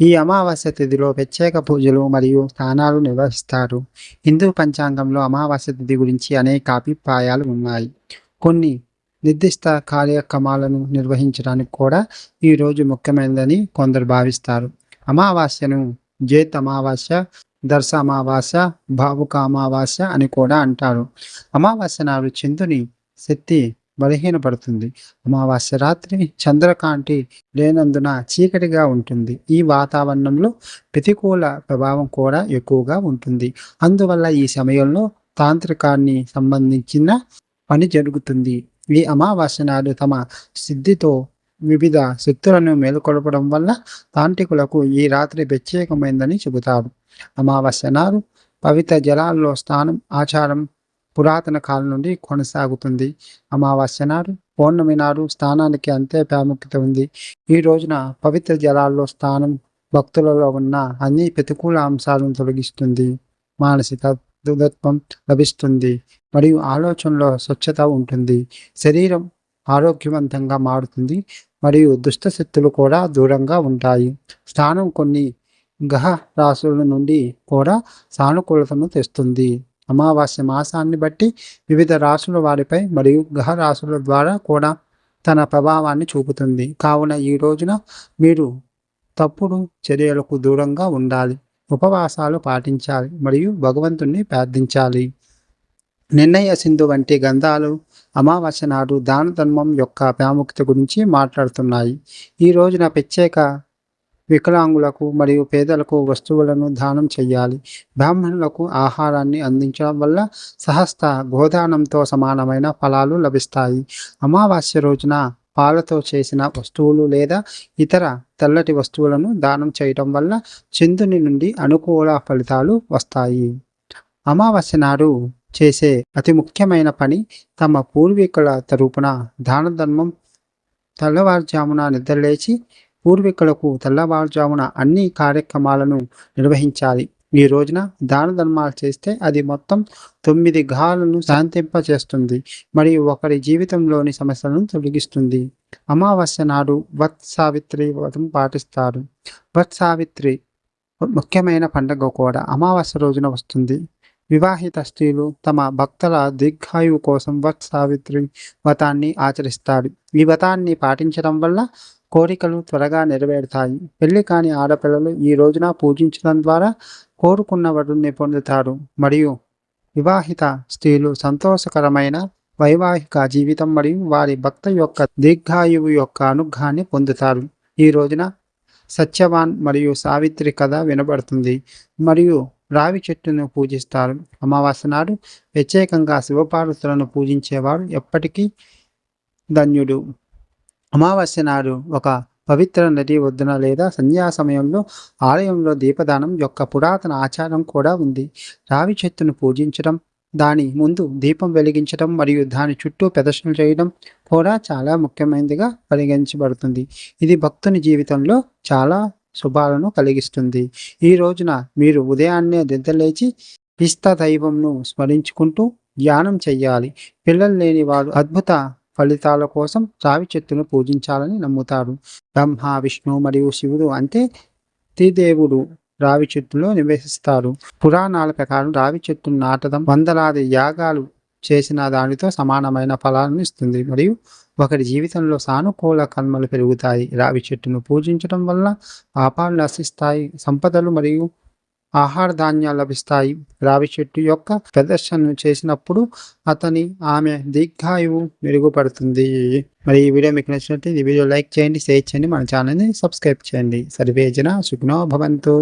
ఈ అమావాస్య తిథిలో ప్రత్యేక పూజలు మరియు స్థానాలు నిర్వహిస్తారు. హిందూ పంచాంగంలో అమావాస్య తిథి గురించి అనేక అభిప్రాయాలు ఉన్నాయి. కొన్ని నిర్దిష్ట కార్యక్రమాలను నిర్వహించడానికి కూడా ఈ రోజు ముఖ్యమైనదని కొందరు భావిస్తారు. అమావాస్యను జేత్ అమావాస్య దర్శ అమావాస్య భావుక అమావాస్య అని కూడా అంటారు. అమావాస్య నాడు చంద్రుని శక్తి బలహీనపడుతుంది అమావాస్య రాత్రి చంద్రకాంతి లేనందున చీకటిగా ఉంటుంది. ఈ వాతావరణంలో ప్రతికూల ప్రభావం కూడా ఎక్కువగా ఉంటుంది. అందువల్ల ఈ సమయంలో తాంత్రికాన్ని సంబంధించిన పని జరుగుతుంది. ఈ అమావాస్య నాడు తమ సిద్ధితో వివిధ శక్తులను మేలుకొల్పడం వల్ల తాంత్రికులకు ఈ రాత్రి ప్రత్యేకమైందని చెబుతారు. అమావాస్య నాడు పవిత్ర జలాల్లో స్నానం ఆచారం పురాతన కాలం నుండి కొనసాగుతుంది. అమావాస్య నాడు పౌర్ణమి నాడు స్నానానికి అంతే ప్రాముఖ్యత ఉంది. ఈ రోజున పవిత్ర జలాల్లో స్నానం భక్తులలో ఉన్న అన్ని ప్రతికూల అంశాలను తొలగిస్తుంది. మానసిక దృఢత్వం లభిస్తుంది. మరియు ఆలోచనలో స్వచ్ఛత ఉంటుంది. శరీరం ఆరోగ్యవంతంగా మారుతుంది. మరియు దుష్ట శక్తులు కూడా దూరంగా ఉంటాయి. స్నానం కొన్ని గ్రహ రాశుల నుండి కూడా సానుకూలతను తెస్తుంది. అమావాస్య మాసాన్ని బట్టి వివిధ రాశుల వారిపై మరియు గ్రహ రాశుల ద్వారా కూడా తన ప్రభావాన్ని చూపుతుంది. కావున ఈ రోజున మీరు తప్పుడు చర్యలకు దూరంగా ఉండాలి. ఉపవాసాలు పాటించాలి మరియు భగవంతుణ్ణి ప్రార్థించాలి. నిర్ణయ సింధు వంటి గంధాలు అమావాస్య నాడు దాన ధర్మం యొక్క ప్రాముఖ్యత గురించి మాట్లాడుతున్నాయి. ఈ రోజున ప్రత్యేక వికలాంగులకు మరియు పేదలకు వస్తువులను దానం చేయాలి బ్రాహ్మణులకు ఆహారాన్ని అందించడం వల్ల సహస్త గోదానంతో సమానమైన ఫలాలు లభిస్తాయి. అమావాస్య రోజున పాలతో చేసిన వస్తువులు లేదా ఇతర తెల్లటి వస్తువులను దానం చేయటం వల్ల చంద్రుని నుండి అనుకూల ఫలితాలు వస్తాయి. అమావాస్య నాడు చేసే అతి ముఖ్యమైన పని తమ పూర్వీకుల తరపున దాన ధర్మం తెల్లవారుజామున నిద్రలేచి పూర్వీకులకు తెల్లవారుజామున అన్ని కార్యక్రమాలను నిర్వహించాలి. ఈ రోజున దాన ధర్మాలు చేస్తే అది మొత్తం తొమ్మిది గ్రహాలను శాంతింపచేస్తుంది మరియు ఒకరి జీవితంలోని సమస్యలను తొలగిస్తుంది. అమావాస్య నాడు వత్ సావిత్రి వ్రతం పాటిస్తారు. వత్ సావిత్రి ముఖ్యమైన పండుగ కూడా అమావాస్య రోజున వస్తుంది. వివాహిత స్త్రీలు తమ భక్తుల దీర్ఘాయువు కోసం వత్ సావిత్రి వ్రతాన్ని ఆచరిస్తారు. ఈ వ్రతాన్ని పాటించడం వల్ల కోరికలు త్వరగా నెరవేరుతాయి. పెళ్ళి కాని ఆడపిల్లలు ఈ రోజున పూజించడం ద్వారా కోరుకున్న వరుణ్ణి పొందుతారు మరియు వివాహిత స్త్రీలు సంతోషకరమైన వైవాహిక జీవితం మరియు వారి భక్త యొక్క దీర్ఘాయువు యొక్క అనుగ్రహాన్ని పొందుతారు. ఈ రోజున సత్యవాన్ మరియు సావిత్రి కథ వినబడుతుంది. మరియు రావి చెట్టును పూజిస్తారు. అమావాస్య నాడు ప్రత్యేకంగా శివపార్వతులను పూజించేవాడు ఎప్పటికీ ధన్యుడు. అమావాస్య నాడు ఒక పవిత్ర నది ఒడ్డున లేదా సంధ్యా సమయంలో ఆలయంలో దీపదానం యొక్క పురాతన ఆచారం కూడా ఉంది. రావి చెట్టును పూజించడం దాని ముందు దీపం వెలిగించడం మరియు దాని చుట్టూ ప్రదర్శన చేయడం కూడా చాలా ముఖ్యమైనదిగా పరిగణించబడుతుంది. ఇది భక్తుని జీవితంలో చాలా శుభాలను కలిగిస్తుంది. ఈ రోజున మీరు ఉదయాన్నే నిద్రలేచి ఇష్ట దైవంను స్మరించుకుంటూ ధ్యానం చెయ్యాలి. పిల్లలు లేని వారు అద్భుత ఫలితాల కోసం రావి చెట్టును పూజించాలని నమ్ముతారు. బ్రహ్మ విష్ణు మరియు శివుడు అంటే త్రిదేవుడు రావి చెట్టులో నివసిస్తారు. పురాణాల ప్రకారం రావి చెట్టును నాటడం వందలాది యాగాలు చేసిన దానితో సమానమైన ఫలాలను ఇస్తుంది. మరియు ఒకరి జీవితంలో సానుకూల కర్మలు పెరుగుతాయి. రావి చెట్టును పూజించడం వల్ల పాపాలు నశిస్తాయి. సంపదలు మరియు ఆహార ధాన్యాలు లభిస్తాయి. రావి చెట్టు యొక్క ప్రదర్శనను చేసినప్పుడు అతని ఆమె దీర్ఘాయువు మెరుగుపడుతుంది. మరి ఈ వీడియో మీకు నచ్చినట్టు ఈ వీడియో లైక్ చేయండి షేర్ చేయండి మన ఛానల్ని సబ్స్క్రైబ్ చేయండి. సర్వేజన సుఖనో భవంతు.